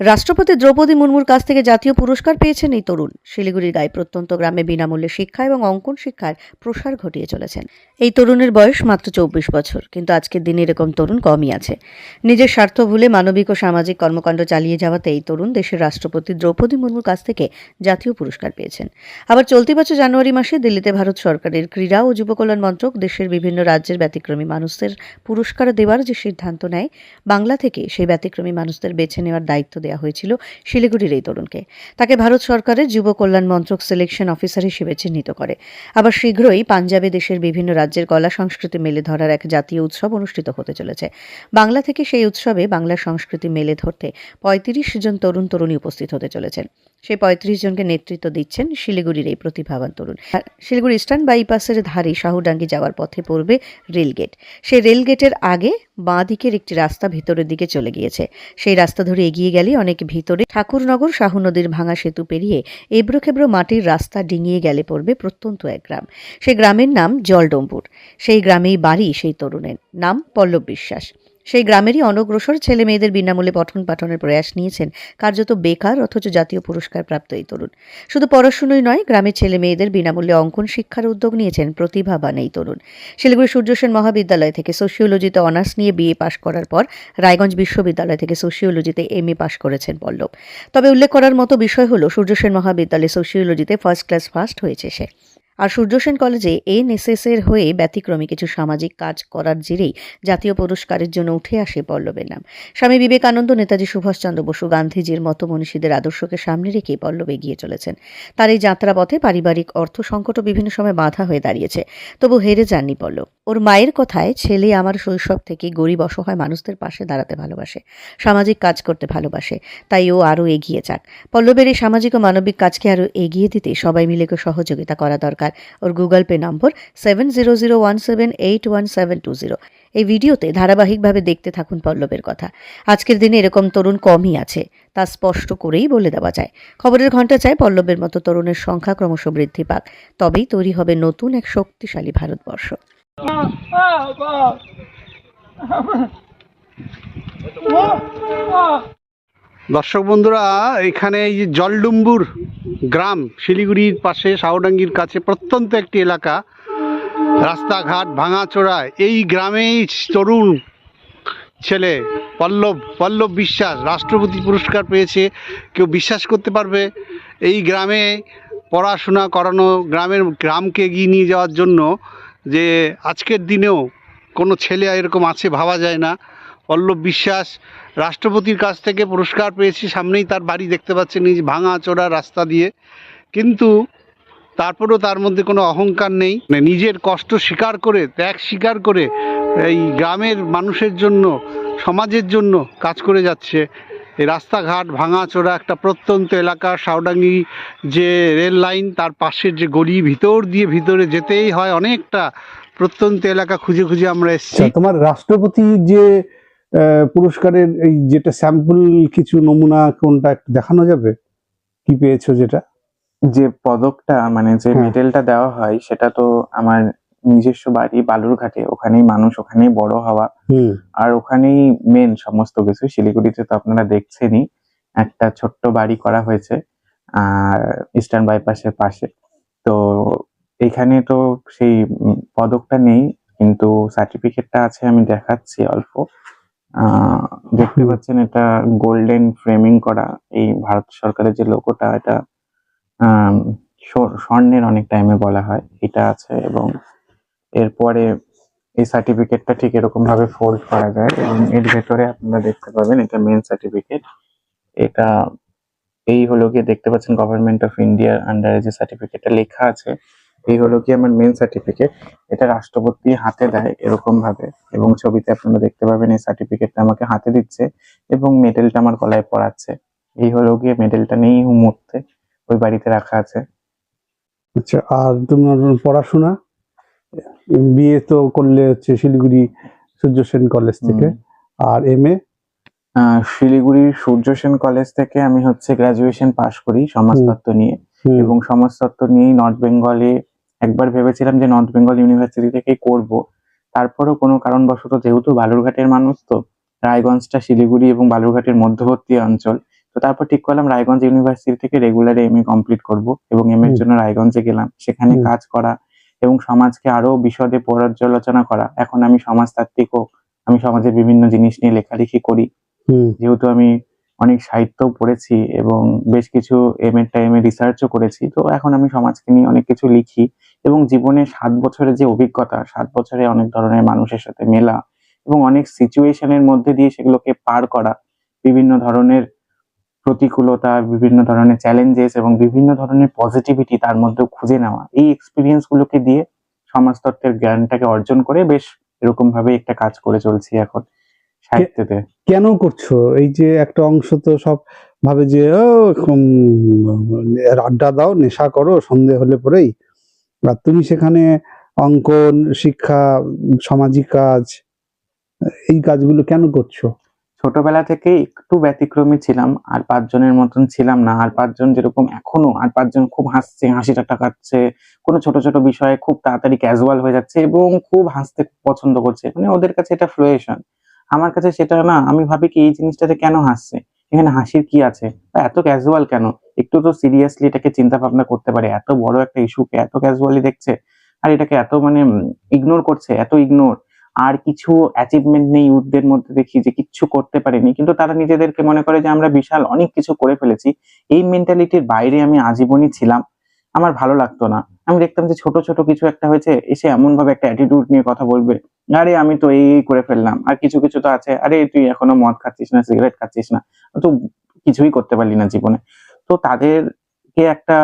রাষ্ট্রপতি দ্রৌপদী মুর্মুর কাছ থেকে জাতীয় পুরস্কার পেয়েছেন এই তরুণ। শিলিগুড়ির গায়ে প্রত্যন্ত গ্রামে বিনামূল্যে শিক্ষা এবং অঙ্কন শিক্ষার প্রসার ঘটিয়ে চলেছেন। এই তরুণের বয়স মাত্র চব্বিশ বছর, কিন্তু আজকের দিনে এরকম তরুণ কমই আছে। নিজের স্বার্থ ভুলে মানবিক ও সামাজিক কর্মকাণ্ড চালিয়ে যাওয়াতে এই তরুণ দেশের রাষ্ট্রপতি দ্রৌপদী মুর্মুর কাছ থেকে জাতীয় পুরস্কার পেয়েছেন। আবার চলতি বছর জানুয়ারি মাসে দিল্লিতে ভারত সরকারের ক্রীড়া ও যুব কল্যাণ মন্ত্রক দেশের বিভিন্ন রাজ্যের ব্যতিক্রমী মানুষদের পুরস্কার দেওয়ার যে সিদ্ধান্ত নেয়, বাংলা থেকে সেই ব্যতিক্রমী মানুষদের বেছে নেওয়ার দায়িত্ব দেওয়া হয়েছিল শিলিগুড়ির এই তরুণকে। তাকে ভারত সরকারের যুব কল্যাণ মন্ত্রক সিলেকশন অফিসার হিসেবে চিহ্নিত করে। আবার শীঘ্রই পাঞ্জাবে দেশের বিভিন্ন রাজ্যের কলা সংস্কৃতি মেলে ধরার এক জাতীয় উৎসব অনুষ্ঠিত হতে চলেছে। বাংলা থেকে সেই উৎসবে বাংলা সংস্কৃতি মেলে ধরতে পঁয়ত্রিশ জন তরুণ তরুণী উপস্থিত হতে চলেছেন। সেই পঁয়ত্রিশ জনকে নেতৃত্ব দিচ্ছেন শিলিগুড়ির এই প্রতিভাবান তরুণ। শিলিগুড়ি ইস্টার্ন বাইপাসের ধারে শাহুডাঙ্গি যাওয়ার পথে পড়বে রেলগেট। সেই রেলগেটের আগে বাঁ দিকের একটি রাস্তা ভিতরের দিকে চলে গিয়েছে। সেই রাস্তা ধরে এগিয়ে গেলে অনেক ভিতরে ঠাকুরনগর শাহু নদীর ভাঙা সেতু পেরিয়ে এবড়ো খেবড়ো মাটির রাস্তা ডিঙিয়ে গেলে পড়বে প্রত্যন্ত এক গ্রাম। সেই গ্রামের নাম জলডম্বুর। সেই গ্রামেই বাড়ি সেই তরুণের। নাম পল্লব বিশ্বাস। সেই গ্রামেরই অনগ্রসর ছেলে মেয়েদের বিনামূল্যে পঠন পাঠনের প্রয়াস নিয়েছেন কার্যত বেকার অথচ জাতীয় পুরস্কার প্রাপ্ত এই তরুণ। শুধু পড়াশুনোই নয়, গ্রামের ছেলে মেয়েদের বিনামূল্যে অঙ্কন শিক্ষার উদ্যোগ নিয়েছেন প্রতিভাবান এই তরুণ। শিলিগুড়ি সূর্যসেন মহাবিদ্যালয় থেকে সোশিওলজিতে অনার্স নিয়ে বিএ পাশ করার পর রায়গঞ্জ বিশ্ববিদ্যালয় থেকে সোশিওলজিতে এমএ পাশ করেছেন পল্লব। তবে উল্লেখ করার মতো বিষয় হলো, সূর্যসেন মহাবিদ্যালয়ে সোশিওলজিতে ফার্স্ট ক্লাস ফার্স্ট হয়েছে সে। আর সূর্যসেন কলেজে এনএসএস এর হয়ে ব্যতিক্রমী কিছু সামাজিক কাজ করার জেরেই জাতীয় পুরস্কারের জন্য উঠে আসে পল্লবের নাম। স্বামী বিবেকানন্দ, নেতাজি সুভাষচন্দ্র বসু গান্ধীজির মতো মনীষীদের আদর্শকে সামনে রেখে পল্লব এগিয়ে চলেছেন। তার এই যাত্রাপথে পারিবারিক অর্থ সংকটও বিভিন্ন সময় বাধা হয়ে দাঁড়িয়েছে, তবু হেরে যাননি পল্লব। ওর মায়ের কথায় ছেলে আমার শৈশব থেকে গরিব, অসহায় মানুষদের পাশে দাঁড়াতে ভালোবাসে, সামাজিক কাজ করতে ভালোবাসে, তাই ও আরও এগিয়ে যাক। পল্লবের এই সামাজিক ও মানবিক কাজকে আরও এগিয়ে দিতে সবাই মিলে সহযোগিতা করা দরকার। ওর Google Pay number seven zero zero one seven eight one seven two zero এই ভিডিওতে ধারাবাহিকভাবে দেখতে থাকুন পল্লবের কথা। আজকের দিনে এরকম তরুণ কমই আছে, তা স্পষ্ট করেই বলে দেওয়া যায়। খবরের ঘণ্টা চায় পল্লবের মতো তরুণের সংখ্যা ক্রমশ বৃদ্ধি পাক, তবেই তৈরি হবে নতুন এক শক্তিশালী ভারতবর্ষ। দর্শক বন্ধুরা, এখানে এই যে জলডুম্বুর গ্রাম, শিলিগুড়ির পাশে সাউডাঙ্গির কাছে প্রত্যন্ত একটি এলাকা, রাস্তাঘাট ভাঙাচোরা, এই গ্রামেই তরুণ ছেলে পল্লব পল্লব বিশ্বাস রাষ্ট্রপতি পুরস্কার পেয়েছে। কেউ বিশ্বাস করতে পারবে, এই গ্রামে পড়াশোনা করানো, গ্রামের, গ্রামকে এগিয়ে নিয়ে যাওয়ার জন্য যে আজকের দিনেও কোনো ছেলে এরকম আছে ভাবা যায় না। পল্লব বিশ্বাস, রাষ্ট্রপতির কাছ থেকে পুরস্কার পেয়েছি, সামনেই তার বাড়ি দেখতে পাচ্ছেন যে ভাঙা চোরা রাস্তা দিয়ে। কিন্তু তারপরেও তার মধ্যে কোনো অহংকার নেই। মানে নিজের কষ্ট স্বীকার করে, ত্যাগ স্বীকার করে এই গ্রামের মানুষের জন্য, সমাজের জন্য কাজ করে যাচ্ছে। এই রাস্তাঘাট ভাঙাচোরা একটা প্রত্যন্ত এলাকা সাউডাঙ্গি যে রেল লাইন তার পাশের যে গলি ভিতর দিয়ে ভিতরে যেতেই হয় অনেকটা প্রত্যন্ত এলাকা খুঁজে খুঁজে আমরা এসেছি। আচ্ছা তোমার রাষ্ট্রপতি যে আহ, পুরস্কারের এই যেটা স্যাম্পল কিছু নমুনা কোনটা একটু দেখানো যাবে? কি পেয়েছ যেটা? যে পদকটা মানে যে হ্যাঁ। মেডেলটা দেওয়া হয় সেটা তো আমার নিজস্ব বাড়ি বালুরঘাটে ওখানেই মানুষ ওখানেই বড় হওয়া। হুম। আর ওখানেই মেন সমস্ত কিছু। শিলিগুড়িতে তো আপনারা দেখছেনই একটা ছোট্ট বাড়ি করা হয়েছে আর ইস্টার্ন বাইপাসের পাশে। তো এখানে তো সেই পদকটা নেই কিন্তু সার্টিফিকেটটা আছে আমি দেখাচ্ছি অল্প। আহ, দেখতে পাচ্ছেন এটা গোল্ডেন ফ্রেমিং করা। এই ভারত সরকারের যে লোগোটা এটা স্বর্ণের অনেক টাইমে বলা হয়। এটা আছে এবং এরপরে এই সার্টিফিকেটটা ঠিক এরকম ভাবে ফোল্ড করা যায় এবং এর ভেতরে আপনারা দেখতে পাবেন এটা মেন সার্টিফিকেট এটা এই হলো গিয়ে দেখতে পাচ্ছেন গভর্নমেন্ট অফ ইন্ডিয়ার আন্ডারে যে সার্টিফিকেটটা লেখা আছে, এই হলো কি আমার মেন সার্টিফিকেট এটা রাষ্ট্রপতি হাতে দেয় এরকম ভাবে এবং ছবিতে আপনারা দেখতে পাবেন এই সার্টিফিকেটটা আমাকে হাতে দিচ্ছে এবং মেডেলটা আমার গলায় পড়াচ্ছে এই হলো গিয়ে মেডেলটা নেই মুহূর্তে ওই বাড়িতে রাখা আছে। আচ্ছা আর তোমার পড়াশোনা? বিয়ে তো করলে হচ্ছে শিলিগুড়ি সূর্য সেন কলেজ থেকে। আর এম এ শিলিগুড়ির সূর্য সেন কলেজ থেকে আমি হচ্ছে গ্রাজুয়েশন পাশ করি সমাজতত্ত্ব নিয়ে। এবং সমাজতত্ত্ব নিয়ে নর্থ বেঙ্গলে একবার ভেবেছিলাম যে নর্থ বেঙ্গল ইউনিভার্সিটি থেকেই করব। তারপরেও কোনো কারণবশত যেহেতু বালুরঘাটের মানুষ তো রায়গঞ্জটা শিলিগুড়ি এবং বালুরঘাটের মধ্যবর্তী অঞ্চল তো তারপর ঠিক করলাম রায়গঞ্জ ইউনিভার্সিটি থেকে রেগুলার এম এ কমপ্লিট করব এবং এম এর জন্য রায়গঞ্জে গেলাম। সেখানে কাজ করা এবং সমাজকে আরও বিশদে পর্যালোচনা করা। এখন আমি সমাজতাত্ত্বিকও আমি সমাজের বিভিন্ন জিনিস নিয়ে লেখালেখি করি। যেহেতু আমি অনেক সাহিত্য পড়েছি এবং বেশ কিছু এম এর টাইমে রিসার্চও করেছি তো এখন আমি সমাজকে নিয়ে অনেক কিছু লিখি এবং জীবনে সাত বছরের যে অভিজ্ঞতা সাত বছরে অনেক ধরনের মানুষের সাথে মেলা এবং অনেক সিচুয়েশনের মধ্যে দিয়ে সেগুলোকে পার করা বিভিন্ন ধরনের প্রতিকূলতা, বিভিন্ন ধরনের চ্যালেঞ্জেস এবং বিভিন্ন ধরনের পজিটিভিটি তার মধ্যেও খুঁজে নেওয়া। এই এক্সপিরিয়েন্স গুলোকে দিয়ে সমাজতত্ত্বের জ্ঞানটাকে অর্জন করে বেশ এরকম ভাবে একটা কাজ করে চলছি এখন সাহিত্যতে। কেন করছ? এই যে একটা অংশ তো সব ভাবে যে আড্ডা দাও, নেশা করো, সন্ধে হলে পরেই। আর তুমি সেখানে অঙ্কন, শিক্ষা, সামাজিক কাজ, এই কাজগুলো কেন করছ? ছোটবেলা থেকে একটু ব্যতিক্রমী ছিলাম, আর পাঁচজনের মতন ছিলাম না। আর পাঁচজন যেরকম এখনও, আর পাঁচজন খুব হাসছে হাসি ঠাট্টা খাচ্ছে কোনো ছোট ছোট বিষয়ে খুব তাড়াতাড়ি ক্যাজুয়াল হয়ে যাচ্ছে এবং খুব হাসতে পছন্দ করছে। মানে ওদের কাছে এটা ফ্লোয়েশন আমার কাছে সেটা না, আমি ভাবি কি এই জিনিসটাতে কেন হাসছে? এখানে হাসির কি আছে? এত ক্যাজুয়াল কেন? একটু তো সিরিয়াসলি এটাকে চিন্তা ভাবনা করতে পারে। এত বড় একটা ইস্যুকে এত ক্যাজুয়ালি দেখছে, আর এটাকে এত মানে ইগনোর করছে, এত ইগনোর আর কিছু অ্যাচিভমেন্ট নেই ইউথদের মধ্যে দেখি যে কিচ্ছু করতে পারেনি। কিন্তু তারা নিজেদেরকে মনে করে যে আমরা বিশাল অনেক কিছু করে ফেলেছি। এই মেন্টালিটির বাইরে আমি আজীবনই ছিলাম। আমার ভালো লাগতো না। আমি দেখতাম যে ছোট ছোট কিছু একটা হয়েছে, এসে এমন ভাবে একটা অ্যাটিটিউড নিয়ে কথা বলবে। আরে, আমি তো এই করে ফেললাম। আর কিছু কিছু তো আছে। আরে, তুই এখনও মদ খাচ্ছিস না সিগারেট খাচ্ছিস না। তো কিছুই করতে পারলি না জীবনে। তো তাদেরকে একটা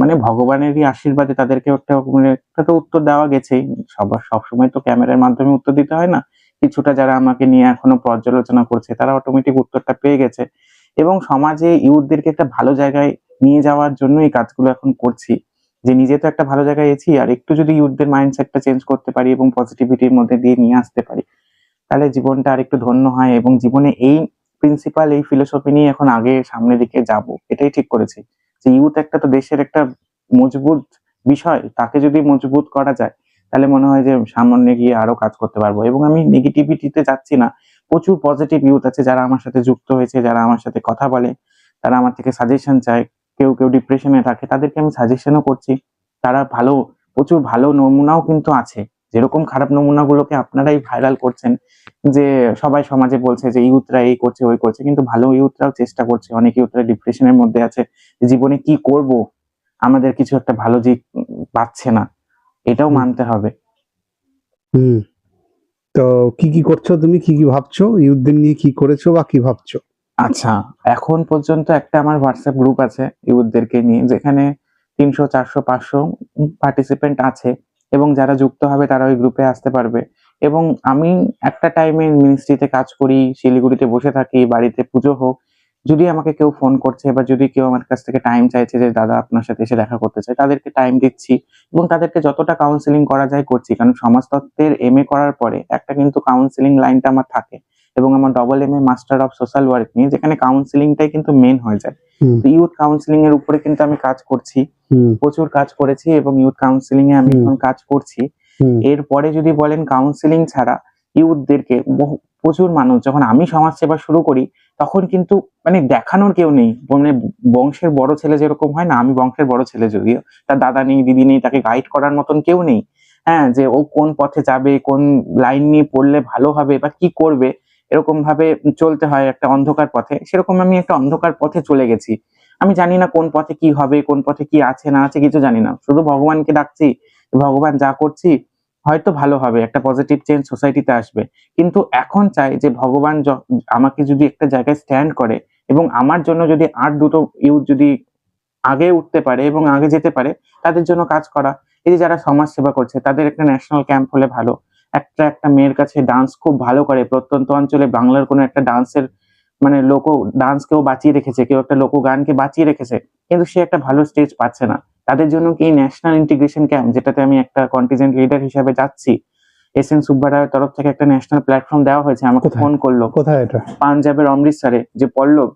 মানে ভগবানেরই আশীর্বাদে তাদেরকে একটা মানে একটা তো উত্তর দেওয়া গেছেই। সবার, সবসময় তো ক্যামেরার মাধ্যমে উত্তর দিতে হয় না। কিছুটা যারা আমাকে নিয়ে এখনও পর্যালোচনা করছে, তারা অটোমেটিক উত্তরটা পেয়ে গেছে। এবং সমাজে ইউথদেরকে একটা ভালো জায়গায় নিয়ে যাওয়ার জন্য এই কাজগুলো এখন করছি। যে নিজে তো একটা ভালো জায়গায় এসেছি আর একটু যদি ইউথদের মাইন্ডসেটটা চেঞ্জ করতে পারি এবং পজিটিভিটির মধ্যে দিয়ে নিয়ে আসতে পারি, তাহলে জীবনটা আর একটু ধন্য হয় এবং জীবনে এই প্রিন্সিপাল এই ফিলোসফি নিয়ে এখন আগে সামনের দিকে যাব। এটাই ঠিক করেছি। যে ইউথ একটা তো দেশের একটা মজবুত বিষয়, তাকে যদি মজবুত করা যায়, তাহলে মনে হয় যে সামনে গিয়ে আরও কাজ করতে পারব। এবং আমি নেগেটিভিটিতে যাচ্ছি না, প্রচুর পজিটিভ ইউথ আছে যারা আমার সাথে যুক্ত হয়েছে, যারা আমার সাথে কথা বলে, তারা আমার থেকে সাজেশন চায়, কেউ কেউ ডিপ্রেশনে থাকে, তাদেরকে আমি সাজেশনও করছি। তারা ভালো, প্রচুর ভালো নমুনাও কিন্তু আছে। যেরকম খারাপ নমুনাগুলোকে আপনারাই ভাইরাল করছেন যে সবাই সমাজে বলছে যে ইউথরা এই করছে ওই করছে। কিন্তু ভালো ইউথরাও চেষ্টা করছে। অনেক ইউথরা ডিপ্রেশনের মধ্যে আছে জীবনে কি করব? আমাদের কিছু একটা ভালো দিক পাচ্ছে না। এটাও মানতে হবে। হুম। তো কি কি করছ তুমি? কি কি ভাবছ? ইউথদের নিয়ে কি করেছ বা কি ভাবছ? আচ্ছা এখন পর্যন্ত একটা আমার হোয়াটসঅ্যাপ গ্রুপ আছে ইউথদেরকে নিয়ে যেখানে তিনশো চারশো পাঁচশো পার্টিসিপেন্ট আছে। এবং যারা যুক্ত হবে তারা ওই গ্রুপে আসতে পারবে। এবং আমি একটা টাইমে মিনিস্ট্রিতে কাজ করি, শিলিগুড়িতে বসে থাকি, বাড়িতে পুজো হোক, যদি আমাকে কেউ ফোন করছে বা যদি কেউ আমার কাছ থেকে টাইম চাইছে যে, দাদা, আপনার সাথে এসে দেখা করতে চাই, তাদেরকে টাইম দিচ্ছি এবং তাদেরকে যতটা কাউন্সিলিং করা যায় করছি। কারণ সমাজতত্ত্বের এম এ করার পরে একটা কিন্তু কাউন্সিলিং লাইনটা আমার থাকে। এবং আমার double M A master of social work নিয়ে যেখানে কাউন্সিলিংটাই কিন্তু মেন হয়ে যায়। হুম। ইউথ কাউন্সিলিং এর উপরে কিন্তু আমি কাজ করছি। প্রচুর কাজ করেছি এবং ইউথ কাউন্সিলিং এ আমি এখন কাজ করছি। এরপরে যদি বলেন কাউন্সিলিং ছাড়া ইউথদেরকে প্রচুর মানুষ যখন আমি সমাজ সেবা শুরু করি তখন কিন্তু মানে দেখানোর কেউ নেই। মানে বংশের বড় ছেলে যেরকম হয় না আমি বংশের বড় ছেলে যদিও তার দাদা নেই দিদি নেই তাকে গাইড করার মতন কেউ নেই। হ্যাঁ যে ও কোন পথে যাবে কোন লাইন নিয়ে পড়লে ভালো হবে বা কি করবে এরকম ভাবে চলতে হয় একটা অন্ধকার পথে। সেরকম আমি একটা অন্ধকার পথে চলে গেছি। আমি জানি না কোন পথে কি হবে, কোন পথে কি আছে, না আছে, কিছু জানি না। শুধু ভগবানকে ডাকছি, ভগবান যা করছি, হয়তো ভালো হবে, একটা পজিটিভ চেঞ্জ সোসাইটিতে আসবে। কিন্তু এখন চাই যে ভগবান আমাকে যদি একটা জায়গায় স্ট্যান্ড করে এবং আমার জন্য যদি আর দুটো ইউথ যদি আগে উঠতে পারে এবং আগে যেতে পারে, তাদের জন্য কাজ করা। এই যে যারা সমাজ সেবা করছে, তাদের একটা ন্যাশনাল ক্যাম্প হলে ভালো। একটা একটা মেয়ের কাছে ডান্স খুব ভালো করে। প্রত্যন্ত অঞ্চলে বাংলার কোনো একটা ডান্সের মানে লোক ডান্স কেউ বাঁচিয়ে রেখেছে কেউ একটা লোক গানকে বাঁচিয়ে রেখেছে কিন্তু সে একটা ভালো স্টেজ পাচ্ছে না। তাদের জন্য কি ন্যাশনাল ইন্টিগ্রেশন ক্যাম্প যেটাতে আমি একটা কন্টিজেন্ট লিডার হিসেবে যাচ্ছি এস এন সুব্বারায়ের তরফ থেকে একটা ন্যাশনাল প্ল্যাটফর্ম দেওয়া হয়েছে আমাকে ফোন করল। কোথায় এটা? পাঞ্জাবের অমৃতসরে যে পল্লব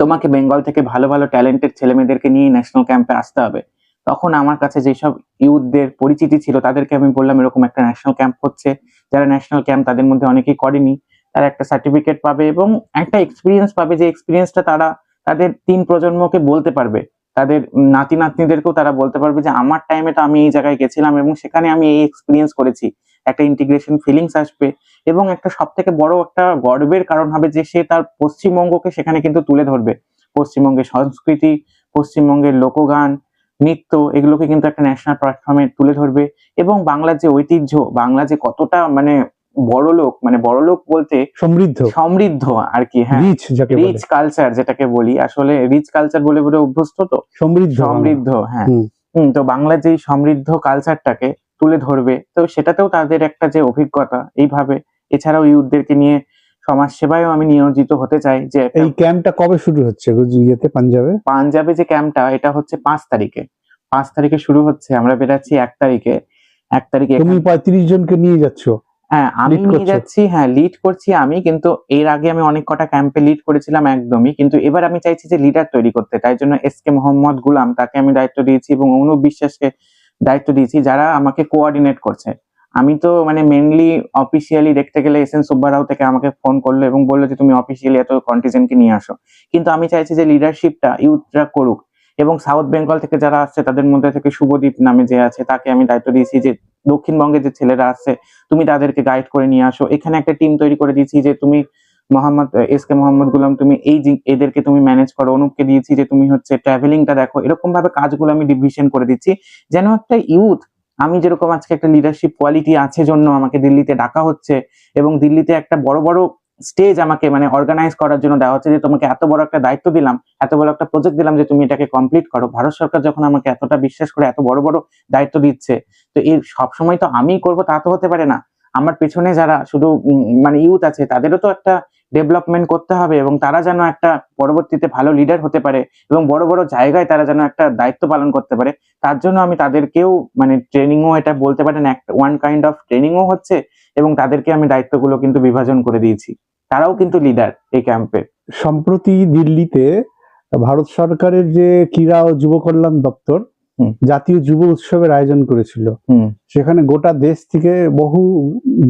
তোমাকে বেঙ্গল থেকে ভালো ভালো ট্যালেন্টেড ছেলে মেয়েদেরকে নিয়ে ন্যাশনাল ক্যাম্পে আসতে হবে। তখন আমার কাছে যেসব ইউথদের পরিচিতি ছিল, তাদেরকে আমি বললাম, এরকম একটা ন্যাশনাল ক্যাম্প হচ্ছে। যারা ন্যাশনাল ক্যাম্প তাদের মধ্যে অনেকেই করেনি। তারা একটা সার্টিফিকেট পাবে এবং একটা এক্সপিরিয়েন্স পাবে। যে এক্সপিরিয়েন্সটা তারা, তাদের তিন প্রজন্মকে বলতে পারবে। তাদের নাতি নাতনিদেরকেও তারা বলতে পারবে যে, আমার টাইমে তো আমি এই জায়গায় গেছিলাম এবং সেখানে আমি এই এক্সপিরিয়েন্স করেছি। একটা ইন্টিগ্রেশন ফিলিংস আসবে। এবং একটা সব থেকে বড় একটা গর্বের কারণ হবে যে, সে তার পশ্চিমবঙ্গকে সেখানে কিন্তু তুলে ধরবে। পশ্চিমবঙ্গের সংস্কৃতি, পশ্চিমবঙ্গের লোকগান নৃত্য এগুলোকে কিন্তু একটা ন্যাশনাল প্ল্যাটফর্মে তুলে ধরবে এবং বাংলার যে ঐতিহ্য বাংলা যে কতটা মানে বড় লোক মানে বড় লোক বলতে সমৃদ্ধ। সমৃদ্ধ আর কি হ্যাঁ। রিচ কালচার যেটাকে বলি আসলে রিচ কালচার বলে বলে অভ্যস্ত তো? সমৃদ্ধ সমৃদ্ধ হ্যাঁ। হুম। হুম তো বাংলার যে সমৃদ্ধ কালচারটাকে তুলে ধরবে তো সেটাতেও তাদের একটা যে অভিজ্ঞতা এইভাবে। এছাড়াও ইউথদেরকে নিয়ে সমাজ সেবায়ও আমি নিয়োজিত হতে চাই যে এই ক্যাম্পটা কবে শুরু হচ্ছে? ইয়েতে পাঞ্জাবে? পাঞ্জাবে যে ক্যাম্পটা এটা হচ্ছে পাঁচ তারিখে। পাঁচ তারিখে শুরু হচ্ছে আমরা বেরাচ্ছি এক তারিখে। এক তারিখে তুমি পঁয়ত্রিশ জনকে নিয়ে যাচ্ছ? হ্যাঁ আমি নিয়ে যাচ্ছি হ্যাঁ লিড করছি আমি কিন্তু এর আগে আমি অনেক কটা ক্যাম্পে লিড করেছিলাম একদমই কিন্তু এবার আমি চাইছি যে লিডার তৈরি করতে। তাই জন্য এস কে মোহাম্মদ গুলাম তাকে আমি দায়িত্ব দিয়েছি এবং অনুপ বিশ্বাসকে দায়িত্ব দিয়েছি যারা আমাকে কোঅর্ডিনেট করছে। আমি তো মানে মেনলি অফিসিয়ালি দেখতে গেলে এস এন সুব্বারাও থেকে আমাকে ফোন করল এবং বলল যে, তুমি অফিসিয়ালি এত কন্টিজেন্টকে নিয়ে আসো। কিন্তু আমি চাইছি যে লিডারশিপটা ইউথরা করুক এবং সাউথ বেঙ্গল থেকে যারা আসছে, তাদের মধ্যে থেকে শুভদীপ নামে যে আছে, তাকে আমি দায়িত্ব দিয়েছি যে, দক্ষিণবঙ্গের যে ছেলেরা আসছে, তুমি তাদেরকে গাইড করে নিয়ে আসো। এখানে একটা টিম তৈরি করে দিয়েছি যে, তুমি মোহাম্মদ এস কে মোহাম্মদ গুলাম, তুমি এই এদেরকে তুমি ম্যানেজ করো। অনুপকে দিয়েছি যে, তুমি হচ্ছে ট্রাভেলিংটা দেখো। এরকম ভাবে কাজগুলো আমি ডিভিশন করে দিচ্ছি। যেন একটা ইউথ আমি যেরকম আজকে একটা লিডারশিপ কোয়ালিটি আছে জন্য আমাকে দিল্লিতে ডাকা হচ্ছে এবং দিল্লিতে একটা বড় বড় স্টেজ আমাকে মানে অর্গানাইজ করার জন্য দেওয়া হচ্ছে যে তোমাকে এত বড় একটা দায়িত্ব দিলাম, এত বড় একটা প্রজেক্ট দিলাম যে তুমি এটাকে কমপ্লিট করো। ভারত সরকার যখন আমাকে এতটা বিশ্বাস করে এত বড় বড় দায়িত্ব দিচ্ছে, তো এর সবসময় তো আমিই করব, তা তো হতে পারে না। আমার পেছনে যারা শুধু মানে ইউথ আছে, তাদেরও তো একটা ডেভেলপমেন্ট করতে হবে এবং তারা যেন একটা পরবর্তীতে ভালো লিডার হতে পারে এবং বড় বড় জায়গায় তারা যেন একটা দায়িত্ব পালন করতে পারে। তার জন্য আমি তাদেরকেও মানে ট্রেনিংও এটা বলতে পারেন একটা ওয়ান কাইন্ড অফ ট্রেনিংও হচ্ছে এবং তাদেরকে আমি দায়িত্বগুলো কিন্তু বিভাজন করে দিয়েছি। তারাও কিন্তু লিডার এই ক্যাম্পে সম্প্রতি দিল্লিতে ভারত সরকারের যে ক্রীড়া ও যুব কল্যাণ দপ্তর। জাতীয় যুব উৎসবের আয়োজন করেছিল। সেখানে গোটা দেশ থেকে বহু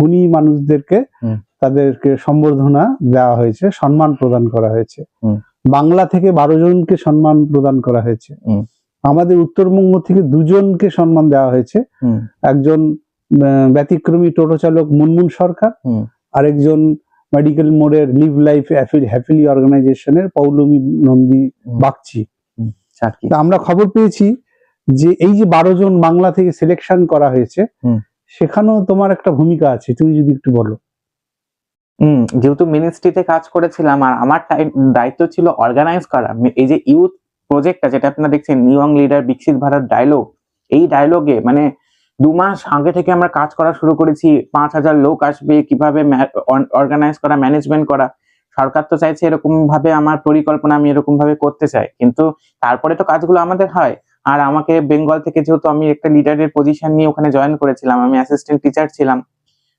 গুণী মানুষদেরকে। তাদেরকে সম্বর্ধনা দেওয়া হয়েছে সম্মান প্রদান করা হয়েছে। বাংলা থেকে বারো জনকে সম্মান প্রদান করা হয়েছে। আমাদের উত্তরবঙ্গ থেকে দুজনকে সম্মান দেওয়া হয়েছে। একজন ব্যতিক্রমী টোটো চালক মুনমুন সরকার। আরেকজন মেডিকেল মোড়ের লিভ লাইফ হ্যাপিলি অর্গানাইজেশনের পৌলমী নন্দী বাগচি। তা আমরা খবর পেয়েছি যে এই যে বারো জন বাংলা থেকে সিলেকশন করা হয়েছে সেখানেও তোমার একটা ভূমিকা আছে তুমি যদি একটু বলো। হুম, যেহেতু মিনিস্ট্রিতে কাজ করেছিলাম, আর আমার দায়িত্ব ছিল অর্গানাইজ করা। এই যে ইউথ প্রজেক্টটা যেটা আপনারা দেখছেন নিয়ং লিডার বিকশিত ভারত ডায়লগ এই ডায়লগে মানে দু মাস আগে থেকে আমরা কাজ করা শুরু করেছি। পাঁচ হাজার লোক আসবে, কীভাবে অর্গানাইজ করা ম্যানেজমেন্ট করা। সরকার তো চাইছে এরকম ভাবে আমার পরিকল্পনা আমি এরকম ভাবে করতে চাই। কিন্তু তারপরে তো কাজগুলো আমাদের হয়। আর আমাকে বেঙ্গল থেকে যেহেতু আমি একটা লিডারের পজিশন নিয়ে ওখানে জয়েন করেছিলাম, আমি অ্যাসিস্ট্যান্ট টিচার ছিলাম।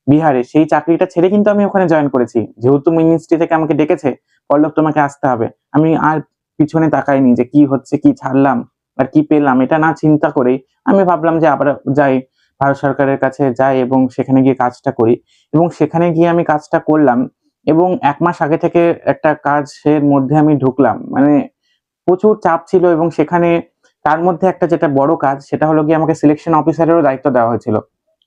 বিহারে সেই চাকরিটা ছেড়ে কিন্তু আমি ওখানে জয়েন করেছি। যেহেতু মিনিস্ট্রি থেকে আমাকে ডেকেছে, পল্লব তোমাকে আসতে হবে। আমি আর পিছনে তাকাইনি যে কি হচ্ছে, কি ছাড়লাম, আর কি পেলাম, এটা না চিন্তা করেই আমি ভাবলাম যে আবার যাই, ভারত সরকারের কাছে যাই এবং সেখানে গিয়ে কাজটা করি। এবং সেখানে গিয়ে আমি কাজটা করলাম এবং এক মাস আগে থেকে একটা কাজের মধ্যে আমি ঢুকলাম। মানে প্রচুর চাপ ছিল এবং সেখানে তার মধ্যে একটা যেটা বড় কাজ, সেটা হলো গিয়ে আমাকে সিলেকশন অফিসারেরও দায়িত্ব দেওয়া হয়েছিল।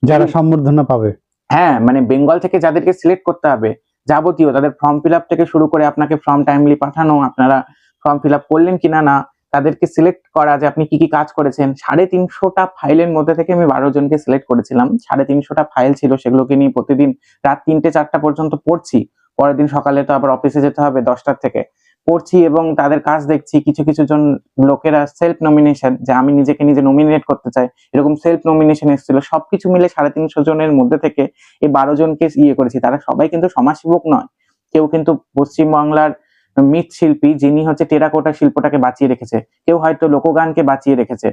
যারা সম্বর্ধনা পাবে। হ্যাঁ মানে বেঙ্গল থেকে যাদেরকে সিলেক্ট করতে হবে, যাবতীয়, তাদের ফর্ম ফিল থেকে শুরু করে আপনাকে ফর্ম টাইমলি পাঠানো, আপনারা ফর্ম ফিল করলেন কিনা না, তাদেরকে সিলেক্ট করা যে আপনি কি কি কাজ করেছেন, সাড়ে তিনশোটা ফাইলের মধ্যে থেকে আমি বারো জনকে সিলেক্ট করেছিলাম, সাড়ে তিনশোটা ফাইল ছিল সেগুলোকে নিয়ে প্রতিদিন রাত তিনটে চারটা পর্যন্ত পড়ছি, পরের দিন সকালে তো আবার অফিসে যেতে হবে দশটার থেকে। পড়ছি এবং তাদের কাজ দেখছি, কিছু কিছু জন লোকেরা সেলফ নমিনেশন যে আমি নিজেকে নিজে নমিনেট করতে চাই, এরকম সেলফ নমিনেশন এসেছিল। সবকিছু মিলে সাড়ে তিনশো জনের মধ্যে থেকে এই বারো জনকে ইয়ে করেছি। তারা সবাই কিন্তু সমাজসেবক নয়। কেউ কিন্তু পশ্চিমবাংলার মৃৎশিল্পী, যিনি হচ্ছে টেরাকোটা শিল্পটাকে বাঁচিয়ে রেখেছে। কেউ হয়তো লোকগানকে বাঁচিয়ে রেখেছে।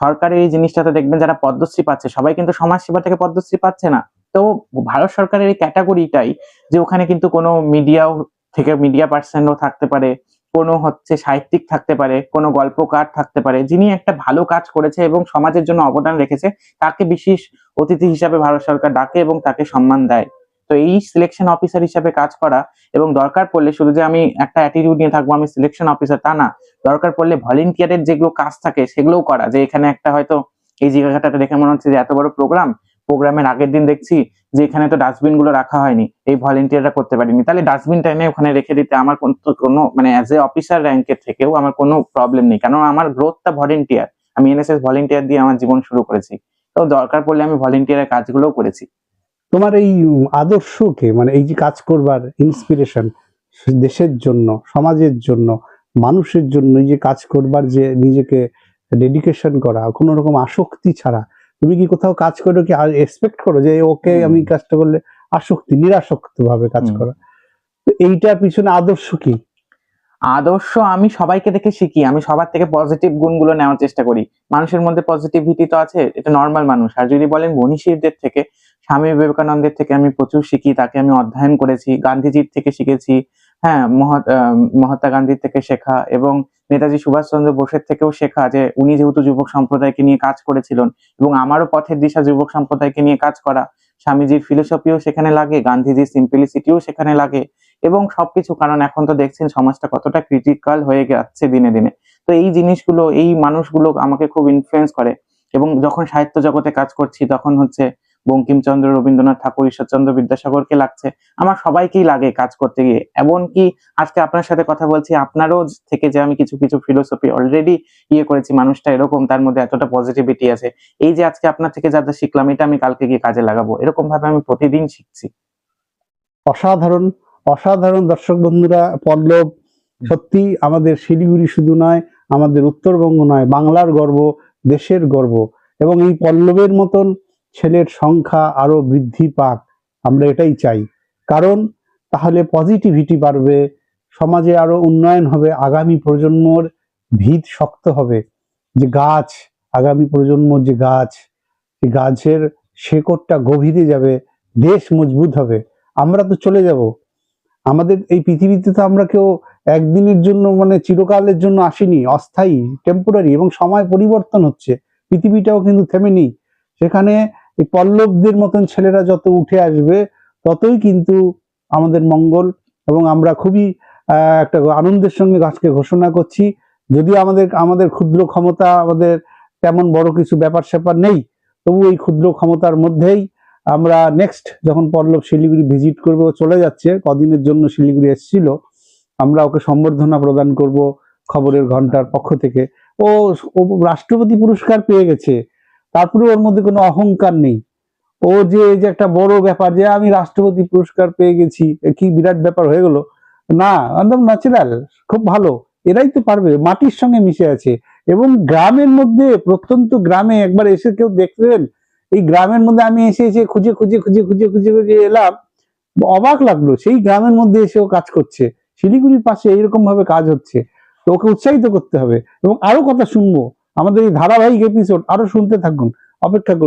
সরকারের এই জিনিসটাতে দেখবেন যারা পদ্মশ্রী পাচ্ছে, সবাই কিন্তু সমাজসেবা থেকে পদ্মশ্রী পাচ্ছে না। তো ভারত সরকারের এই ক্যাটাগরিটাই যে ওখানে কিন্তু কোনো মিডিয়াও থেকে মিডিয়া পার্সনও থাকতে পারে, কোনো হচ্ছে সাহিত্যিক থাকতে পারে, কোনো গল্পকার থাকতে পারে, যিনি একটা ভালো কাজ করেছে এবং সমাজের জন্য অবদান রেখেছে, তাকে বিশেষ অতিথি হিসাবে ভারত সরকার ডাকে এবং তাকে সম্মান দেয়। তো এই সিলেকশন অফিসার হিসাবে কাজ করা এবং দরকার পড়লে শুধু যে আমি একটা অ্যাটিটিউড নিয়ে থাকব, আমি সিলেকশন অফিসার তা না, দরকার পড়লে ভলেন্টিয়ারের যেগুলো কাজ থাকে সেগুলোও করা, যে এখানে একটা হয়তো এই জায়গাটাতে দেখে মনে হচ্ছে যে এত বড় প্রোগ্রাম প্রোগ্রামের আগের দিন দেখছি যে এখানে তো ডাস্টবিনগুলো রাখা হয়নি। এই ভলেন্টিয়াররা করতে পারিনি। তাহলে ডাস্টবিনটা এনে ওখানে রেখে দিতে আমার কোনো- কোনো মানে অ্যাজ এ অফিসার র্যাঙ্কের থেকেও আমার কোনো প্রবলেম নেই। কারণ আমার গ্রোথটা ভলেন্টিয়ার আমি এনএসএস ভলেন্টিয়ার দিয়ে আমার জীবন শুরু করেছি। তো দরকার পড়লে আমি ভলেন্টিয়ারের কাজগুলোও করেছি। তোমার এই আদর্শকে মানে এই যে কাজ করবার ইন্সপিরেশন দেশের জন্য, সমাজের জন্য, মানুষের জন্য, এই যে কাজ করবার যে নিজেকে ডেডিকেশন করা কোনো রকম আসক্তি ছাড়া তুমি কি কোথাও কাজ করো কি এক্সপেক্ট করো যে ওকে আমি কাজটা করলে আসক্তি নিরাসক্ত ভাবে কাজ করা? তো এইটার পিছনে আদর্শ কি? আদর্শ আমি সবাইকে দেখে শিখি আমি সবার থেকে পজিটিভ গুণগুলো নেওয়ার চেষ্টা করি। মানুষের মধ্যে পজিটিভিটি তো আছে এটা নর্মাল মানুষ। আর যদি বলেন মনীষীদের থেকে স্বামী বিবেকানন্দের থেকে আমি প্রচুর শিখি তাকে আমি অধ্যয়ন করেছি গান্ধীজির থেকে শিখেছি হ্যাঁ মহাত্মা গান্ধীর থেকে শেখা এবং নেতাজি সুভাষচন্দ্র বোসের থেকেও শেখা যে উনি যেহেতু যুবক সম্প্রদায়কে নিয়ে কাজ করেছিলেন এবং আমারও পথের দিশা যুবক সম্প্রদায়কে নিয়ে কাজ করা, স্বামীজির ফিলোসফিও সেখানে লাগে, গান্ধীজির সিম্পলিসিটিও সেখানে লাগে এবং সবকিছু, কারণ এখন তো দেখছেন সমাজটা কতটা ক্রিটিক্যাল হয়ে যাচ্ছে দিনে দিনে। তো এই জিনিসগুলো, এই মানুষগুলো আমাকে খুব ইনফ্লুয়েন্স করে এবং যখন সাহিত্য জগতে কাজ করছি তখন হচ্ছে বঙ্কিমচন্দ্র, রবীন্দ্রনাথ ঠাকুর, ঈশ্বরচন্দ্র বিদ্যাসাগরকে লাগছে। আমার সবাইকেই লাগে কাজ করতে গিয়ে। এমনকি আজকে আপনার সাথে কথা বলছি, আপনারও থেকে যে আমি কিছু কিছু ফিলোসফি অলরেডি ইয়ে করেছি, মানুষটা এরকম, তার মধ্যে এতটা পজিটিভিটি আছে। এই যে আজকে আপনার থেকে যা যা শিখলাম, এটা আমি কালকে গিয়ে কাজে লাগাবো। এরকম ভাবে আমি প্রতিদিন শিখছি। অসাধারণ অসাধারণ দর্শক বন্ধুরা, পল্লব, সত্যি আমাদের শিলিগুড়ি শুধু নয়, আমাদের উত্তরবঙ্গ নয়, বাংলার গর্ব, দেশের গর্ব। এবং এই পল্লবের মতন ছেলের সংখ্যা আরও বৃদ্ধি পাক, আমরা এটাই চাই। কারণ তাহলে পজিটিভিটি বাড়বে, সমাজে আরও উন্নয়ন হবে, আগামী প্রজন্মর ভিত শক্ত হবে। যে গাছ, আগামী প্রজন্মর যে গাছ গাছের শেকড়টা গভীরে যাবে, দেশ মজবুত হবে। আমরা তো চলে যাব। আমাদের এই পৃথিবীতে তো আমরা কেউ একদিনের জন্য মানে চিরকালের জন্য আসিনি, অস্থায়ী টেম্পোরারি এবং সময় পরিবর্তন হচ্ছে। পৃথিবীটাও কিন্তু থেমে নেই। সেখানে এই পল্লবদের মতন ছেলেরা যত উঠে আসবে, ততই কিন্তু আমাদের মঙ্গল এবং আমরা খুবই একটা আনন্দের সঙ্গে গাছকে ঘোষণা করছি। যদিও আমাদের আমাদের ক্ষুদ্র ক্ষমতা আমাদের তেমন বড় কিছু ব্যাপার স্যাপার নেই, তবু এই ক্ষুদ্র ক্ষমতার মধ্যেই আমরা নেক্সট যখন পল্লব শিলিগুড়ি ভিজিট করব, চলে যাচ্ছে, কদিনের জন্য শিলিগুড়ি এসেছিল, আমরা ওকে সম্বর্ধনা প্রদান করব খবরের ঘণ্টার পক্ষ থেকে। ও রাষ্ট্রপতি পুরস্কার পেয়ে গেছে। তারপরে ওর মধ্যে কোনো অহংকার নেই। ও যে, এই যে একটা বড় ব্যাপার যে, আমি রাষ্ট্রপতি পুরস্কার পেয়ে গেছি কি বিরাট ব্যাপার হয়ে গেল। না, একদম ন্যাচারাল খুব ভালো। এরাই তো পারবে, মাটির সঙ্গে মিশে আছে। এবং গ্রামের মধ্যে, প্রত্যন্ত গ্রামে একবার এসে কেউ দেখলেন এই গ্রামের মধ্যে আমি এসে এসে খুঁজে খুঁজে খুঁজে খুঁজে খুঁজে খুঁজে এলাম। অবাক লাগল, সেই গ্রামের মধ্যে এসেও কাজ করছে। শিলিগুড়ির পাশে এইরকম ভাবে কাজ হচ্ছে। তো ওকে উৎসাহিত করতে হবে। এবং আরও কথা শুনব। আমাদের এই ধারাবাহিক এপিসোড আরও শুনতে থাকুন অপেক্ষা করুন।